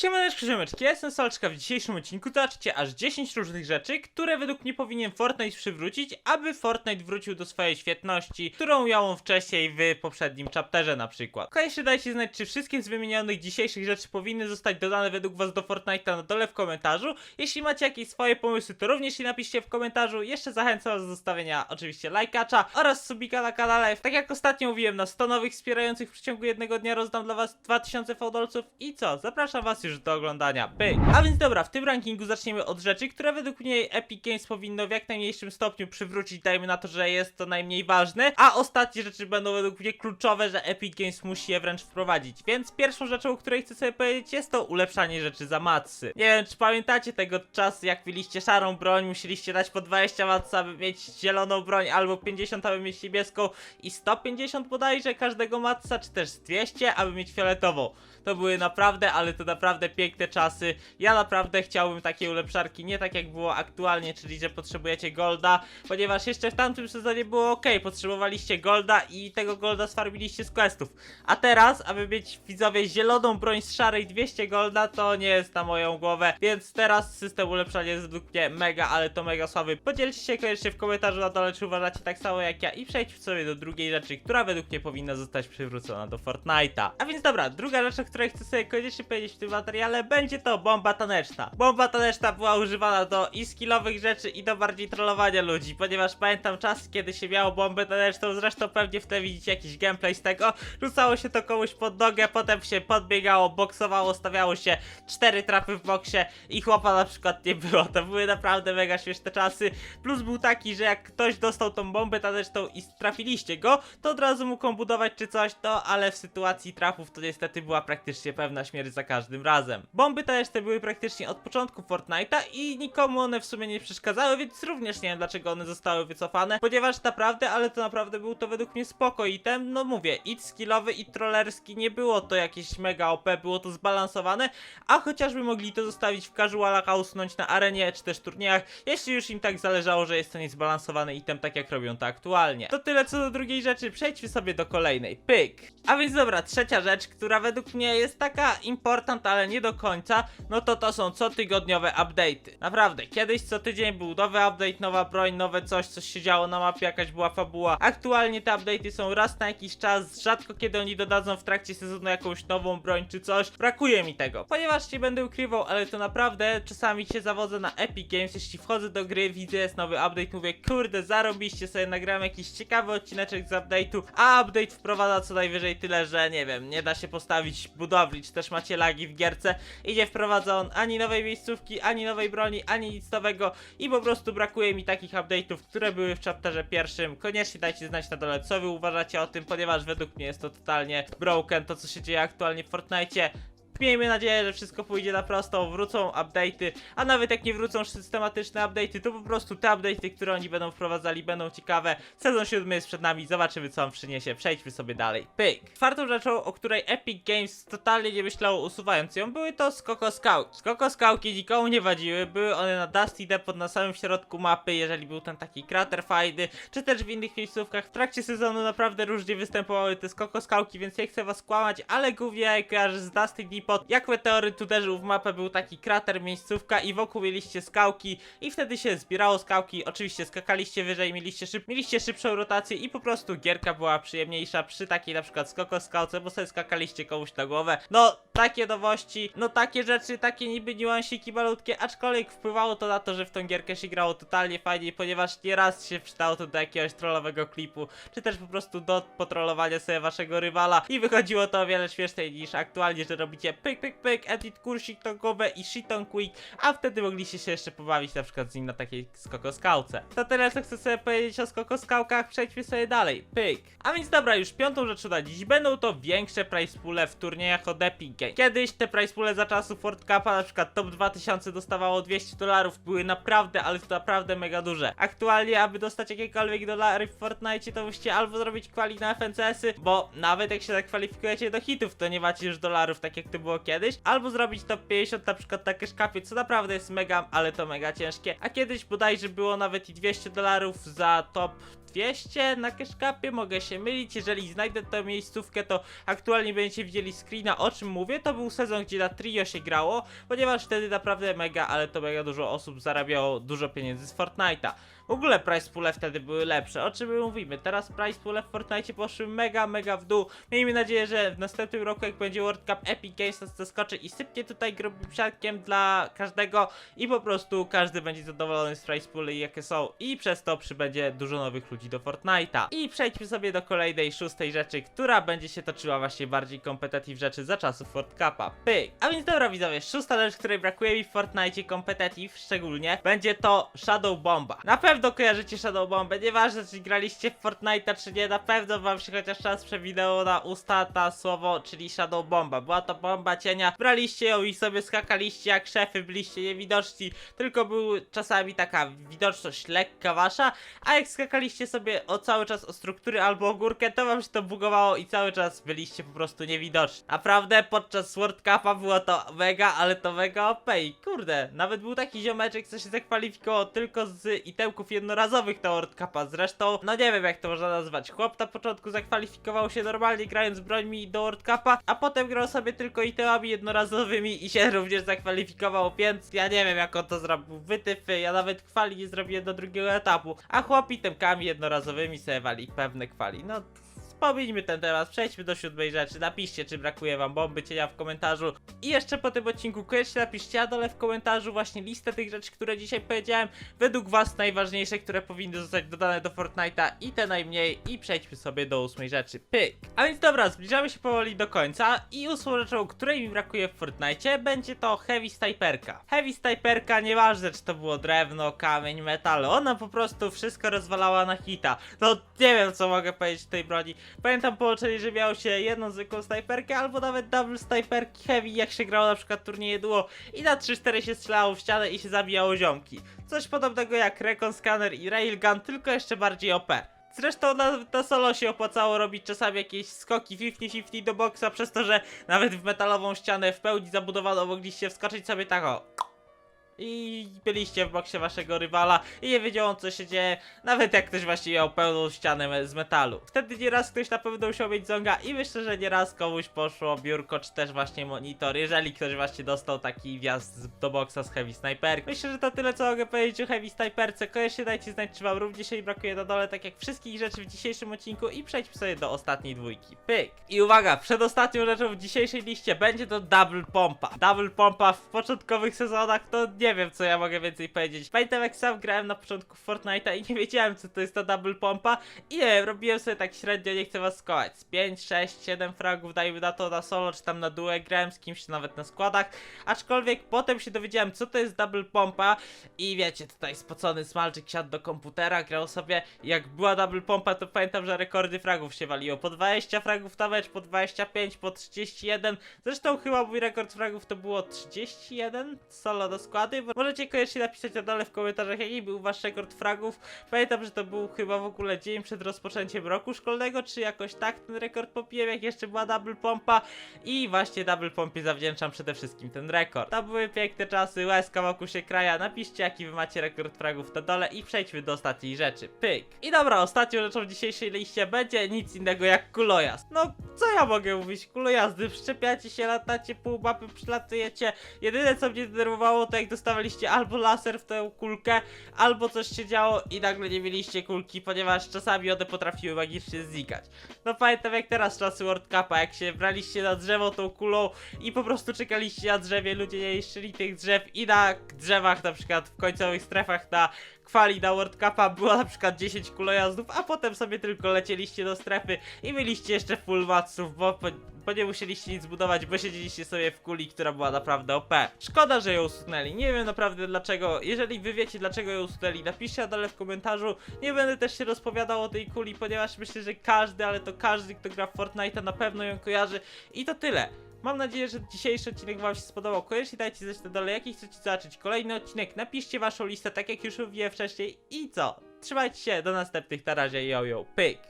Siemaneczko, ziomeczki, jestem Solczka. W dzisiejszym odcinku zobaczycie aż 10 różnych rzeczy, które według mnie powinien Fortnite przywrócić, aby Fortnite wrócił do swojej świetności, którą miał on wcześniej w poprzednim chapterze na przykład. Koniecznie dajcie znać, czy wszystkie z wymienionych dzisiejszych rzeczy powinny zostać dodane według was do Fortnite'a na dole w komentarzu. Jeśli macie jakieś swoje pomysły, to również je napiszcie w komentarzu. Jeszcze zachęcam was do zostawienia oczywiście lajkacza oraz subika na kanale. Tak jak ostatnio mówiłem, na 100 nowych wspierających w przeciągu jednego dnia rozdam dla was 2000 fałdolców i co? Zapraszam was już do oglądania. Pyk. A więc dobra, w tym rankingu zaczniemy od rzeczy, które według mnie Epic Games powinno w jak najmniejszym stopniu przywrócić. Dajmy na to, że jest to najmniej ważne, a ostatnie rzeczy będą według mnie kluczowe, że Epic Games musi je wręcz wprowadzić. Więc pierwszą rzeczą, o której chcę sobie powiedzieć, jest to ulepszanie rzeczy za matsy. Nie wiem, czy pamiętacie tego czasu, jak mieliście szarą broń, musieliście dać po 20 matsy, aby mieć zieloną broń, albo 50, aby mieć niebieską i 150 bodajże każdego matsa, czy też 200, aby mieć fioletową. To były naprawdę, ale to naprawdę piękne czasy. Ja naprawdę chciałbym takie ulepszarki, nie tak jak było aktualnie, czyli że potrzebujecie golda, ponieważ jeszcze w tamtym sezonie było ok, potrzebowaliście golda i tego golda sfarbiliście z questów. A teraz, aby mieć widzowie zieloną broń z szarej 200 golda, to nie jest na moją głowę, więc teraz system ulepszania jest według mnie mega, ale to mega słaby. Podzielcie się koniecznie w komentarzu na dole, czy uważacie tak samo jak ja i przejdźmy sobie do drugiej rzeczy, która według mnie powinna zostać przywrócona do Fortnite'a. A więc dobra, druga rzecz, o której chcę sobie koniecznie powiedzieć w tym materiale, będzie to bomba taneczna. Bomba taneczna była używana do i skillowych rzeczy i do bardziej trollowania ludzi, ponieważ pamiętam czas, kiedy się miało bombę taneczną, zresztą pewnie wtedy widzicie jakiś gameplay z tego, rzucało się to komuś pod nogę, potem się podbiegało, boksowało, stawiało się cztery trapy w boksie i chłopa na przykład nie było. To były naprawdę mega śmieszne czasy. Plus był taki, że jak ktoś dostał tą bombę taneczną i trafiliście go, to od razu mógł budować czy coś, to ale w sytuacji trafów to niestety była praktycznie pewna śmierć za każdym razem. Bomby taneczne były praktycznie od początku Fortnite'a i nikomu one w sumie nie przeszkadzały, więc również nie wiem dlaczego one zostały wycofane, ponieważ naprawdę, ale to naprawdę był to według mnie spoko item, no mówię, i skillowy i trollerski nie było to jakieś mega OP, było to zbalansowane, a chociażby mogli to zostawić w casualach, a usunąć na arenie czy też turniejach, jeśli już im tak zależało, że jest to niezbalansowany item, tak jak robią to aktualnie. To tyle co do drugiej rzeczy, przejdźmy sobie do kolejnej. Pyk! A więc dobra, trzecia rzecz, która według mnie jest taka important, ale nie do końca, no to to są cotygodniowe update'y. Naprawdę, kiedyś co tydzień był nowy update, nowa broń, nowe coś, coś się działo na mapie, jakaś była fabuła. Aktualnie te update'y są raz na jakiś czas, rzadko kiedy oni dodadzą w trakcie sezonu jakąś nową broń czy coś. Brakuje mi tego, ponieważ nie będę ukrywał, ale to naprawdę czasami się zawodzę na Epic Games, jeśli wchodzę do gry, widzę jest nowy update, mówię kurde, zarobiście sobie, nagrałem jakiś ciekawy odcineczek z update'u, a update wprowadza co najwyżej tyle, że nie wiem, nie da się postawić budowli, czy też macie lagi w gierce i nie wprowadza on ani nowej miejscówki, ani nowej broni, ani nic nowego i po prostu brakuje mi takich update'ów, które były w chapterze pierwszym. Koniecznie dajcie znać na dole, co wy uważacie o tym, ponieważ według mnie jest to totalnie broken, to co się dzieje aktualnie w Fortnite. Miejmy nadzieję, że wszystko pójdzie na prostą, wrócą update'y, a nawet jak nie wrócą systematyczne update'y, to po prostu te update'y, które oni będą wprowadzali będą ciekawe. Sezon 7 jest przed nami, zobaczymy co on przyniesie, przejdźmy sobie dalej. Pyk! Czwartą rzeczą, o której Epic Games totalnie nie myślało usuwając ją, były to Skoko Skałki. Skoko Skałki nikomu nie wadziły, były one na Dusty Depot na samym środku mapy, jeżeli był ten taki krater fajny, czy też w innych miejscówkach. W trakcie sezonu naprawdę różnie występowały te Skoko Skałki, więc nie chcę was kłamać, ale głównie kojarzę z Dusty Depot. Jak meteoryt uderzył w mapę, był taki krater, miejscówka i wokół mieliście skałki i wtedy się zbierało skałki, oczywiście skakaliście wyżej, mieliście, szyb mieliście szybszą rotację i po prostu gierka była przyjemniejsza przy takiej na przykład skoko skałce, bo sobie skakaliście komuś na głowę. No, takie nowości, no takie rzeczy, takie niby niuansiki malutkie, aczkolwiek wpływało to na to, że w tą gierkę się grało totalnie fajnie, ponieważ nieraz się przydało to do jakiegoś trollowego klipu, czy też po prostu do potrolowania sobie waszego rywala i wychodziło to o wiele śmieszniej niż aktualnie, że robicie pyk, pyk, pyk, edit kursik tonkowe i shiton quick, a wtedy mogliście się jeszcze pobawić na przykład z nim na takiej skokoskałce. To tyle, co chcę sobie powiedzieć o skokoskałkach, przejdźmy sobie dalej, pyk. A więc dobra, już piątą rzeczą na dziś będą to większe price poole w turniejach od Epic Games. Kiedyś te price poole za czasów World Cupa, na przykład top 2000 dostawało 200 dolarów, były naprawdę, ale to naprawdę mega duże. Aktualnie, aby dostać jakiekolwiek dolary w Fortnite, to musicie albo zrobić kwali na FNCS-y, bo nawet jak się zakwalifikujecie do hitów, to nie macie już dolarów, tak jak to było kiedyś, albo zrobić top 50 na przykład na cashcapie, co naprawdę jest mega, ale to mega ciężkie. A kiedyś bodajże było nawet i 200 dolarów za top 200 na cashcapie, mogę się mylić, jeżeli znajdę tę miejscówkę, to aktualnie będziecie widzieli screena o czym mówię, to był sezon, gdzie na trio się grało, ponieważ wtedy naprawdę mega, ale to mega dużo osób zarabiało dużo pieniędzy z Fortnite'a. W ogóle price poole wtedy były lepsze, o czym my mówimy, teraz price poole w Fortnite poszły mega, mega w dół, miejmy nadzieję, że w następnym roku jak będzie World Cup Epic Games nas zaskoczy i sypnie tutaj grubym siatkiem dla każdego i po prostu każdy będzie zadowolony z price poole jakie są. I przez to przybędzie dużo nowych ludzi do Fortnite'a. I przejdźmy sobie do kolejnej, szóstej rzeczy, która będzie się toczyła właśnie bardziej competitive rzeczy za czasów World Cupa. Pyk! A więc dobra widzowie, szósta rzecz, której brakuje mi w Fortnite competitive szczególnie, będzie to Shadow Bomba. Na pewno kojarzycie Shadow Bombę, nieważne czy graliście w Fortnite'a czy nie, na pewno wam się chociaż raz przewinęło na usta ta słowo, czyli Shadow Bomba. Była to bomba cienia, braliście ją i sobie skakaliście jak szefy, byliście niewidoczni, tylko był czasami taka widoczność lekka wasza, a jak skakaliście sobie o cały czas o struktury albo o górkę, to wam się to bugowało i cały czas byliście po prostu niewidoczni. Naprawdę podczas World Cupa było to mega, ale to mega OP i kurde, nawet był taki ziomeczek, co się zakwalifikował tylko z itemków jednorazowych na World Cupa, zresztą, no nie wiem jak to można nazwać, chłop na początku zakwalifikował się normalnie grając brońmi do World Cupa, a potem grał sobie tylko itemami jednorazowymi i się również zakwalifikował, więc ja nie wiem jak on to zrobił, wytyfy, ja nawet kwali nie zrobiłem do drugiego etapu, a chłop itemkami jednorazowymi sobie wali pewne kwali, no Pomińmy ten temat, przejdźmy do siódmej rzeczy. Napiszcie, czy brakuje wam bomby cienia w komentarzu. I jeszcze po tym odcinku koniecznie napiszcie na dole w komentarzu właśnie listę tych rzeczy, które dzisiaj powiedziałem. Według was najważniejsze, które powinny zostać dodane do Fortnite'a i te najmniej. I przejdźmy sobie do ósmej rzeczy. Pyk. A więc dobra, zbliżamy się powoli do końca. I ósmą rzeczą, której mi brakuje w Fortnite'cie, będzie to Heavy Sniperka. Heavy Sniperka, nieważne czy to było drewno, kamień, metal, ona po prostu wszystko rozwalała na hita. No nie wiem co mogę powiedzieć tej broni. Pamiętam połączenie, że miało się jedną zwykłą snajperkę, albo nawet double snajperki heavy, jak się grało na przykład turnieje duo i na 3-4 się strzelało w ścianę i się zabijało ziomki. Coś podobnego jak Recon Scanner i Railgun, tylko jeszcze bardziej OP. Zresztą na, na solo się opłacało robić czasami jakieś skoki 50-50 do boksa, przez to, że nawet w metalową ścianę w pełni zabudowaną mogliście wskoczyć sobie tak o i byliście w boksie waszego rywala i nie wiedział co się dzieje, nawet jak ktoś właśnie miał pełną ścianę z metalu. Wtedy nieraz ktoś na pewno musiał mieć zonga i myślę, że nieraz komuś poszło biurko czy też właśnie monitor, jeżeli ktoś właśnie dostał taki wjazd do boksa z Heavy Sniper. Myślę, że to tyle co mogę powiedzieć o Heavy Sniperce. Koniecznie dajcie znać czy wam również jej brakuje na dole, tak jak wszystkich rzeczy w dzisiejszym odcinku i przejdźmy sobie do ostatniej dwójki. Pyk! I uwaga, przedostatnią rzeczą w dzisiejszej liście będzie to Double Pompa. Double Pompa w początkowych sezonach to nie wiem co ja mogę więcej powiedzieć. Pamiętam jak sam grałem na początku Fortnite'a i nie wiedziałem co to jest ta Double Pompa i nie wiem, robiłem sobie tak średnio, nie chcę was skołać. Z 5, 6, 7 fragów dajmy na to na solo czy tam na duo grałem z kimś czy nawet na składach. Aczkolwiek potem się dowiedziałem co to jest Double Pompa i wiecie, tutaj spocony smalczyk siadł do komputera, grał sobie jak była Double Pompa to pamiętam, że rekordy fragów się waliło. Po 20 fragów na mecz, po 25, po 31. Zresztą chyba mój rekord fragów to było 31 solo do składy. Możecie koniecznie napisać na dole w komentarzach jaki był wasz rekord fragów. Pamiętam, że to był chyba w ogóle dzień przed rozpoczęciem roku szkolnego, czy jakoś tak ten rekord popiłem, jak jeszcze była Double Pompa. I właśnie Double Pompie zawdzięczam przede wszystkim ten rekord. To były piękne czasy, łezka wokół się kraja. Napiszcie jaki wy macie rekord fragów na dole i przejdźmy do ostatniej rzeczy. Pyk. I dobra, ostatnią rzeczą w dzisiejszej liście będzie nic innego jak kulojazd. No, co ja mogę mówić? Kulojazdy, wszczepiacie się, latacie, pół mapy przylatujecie. Jedyne co mnie denerwowało to jak dostawaliście albo laser w tę kulkę, albo coś się działo i nagle nie mieliście kulki, ponieważ czasami one potrafiły magicznie znikać. No pamiętam jak teraz czasy World Cupa, jak się braliście na drzewo tą kulą i po prostu czekaliście na drzewie, ludzie nie niszczyli tych drzew i na drzewach na przykład w końcowych strefach na kwali na World Cupa było na przykład 10 kulojazdów, a potem sobie tylko lecieliście do strefy i mieliście jeszcze full matsów, bo, bo, bo nie musieliście nic budować, bo siedzieliście sobie w kuli, która była naprawdę OP. Szkoda, że ją usunęli, nie wiem naprawdę dlaczego, jeżeli wy wiecie dlaczego ją usunęli, napiszcie na w komentarzu, nie będę też się rozpowiadał o tej kuli, ponieważ myślę, że każdy, ale to każdy, kto gra w Fortnite'a na pewno ją kojarzy i to tyle. Mam nadzieję, że dzisiejszy odcinek wam się spodobał. Koniecznie dajcie znać na dole, jaki chcecie zobaczyć kolejny odcinek. Napiszcie waszą listę, tak jak już mówiłem wcześniej. I co? Trzymajcie się, do następnych. Na razie, yo, pyk!